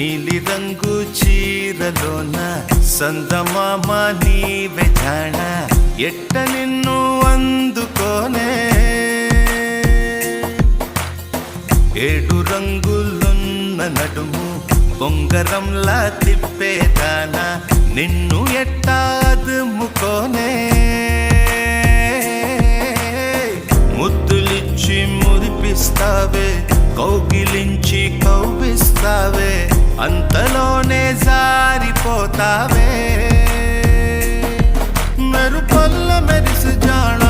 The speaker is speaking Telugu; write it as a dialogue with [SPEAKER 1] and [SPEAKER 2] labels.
[SPEAKER 1] నీలిరంగు చీరలోన సందమామ నీవే జాణ. ఎట్ట నిన్ను అందుకోనే? ఏడు రంగులున్న నడుము బొంగరంలా తిప్పేదాన నిన్ను ఎట్టాదుముకోనే ముద్దులిచ్చి మురిపిస్తావే కౌగిలించి ਹੋਤਾ ਵੇ ਮੇਰੇ ਪੱਲ ਮੇਰੀ ਸਜਾਣਾ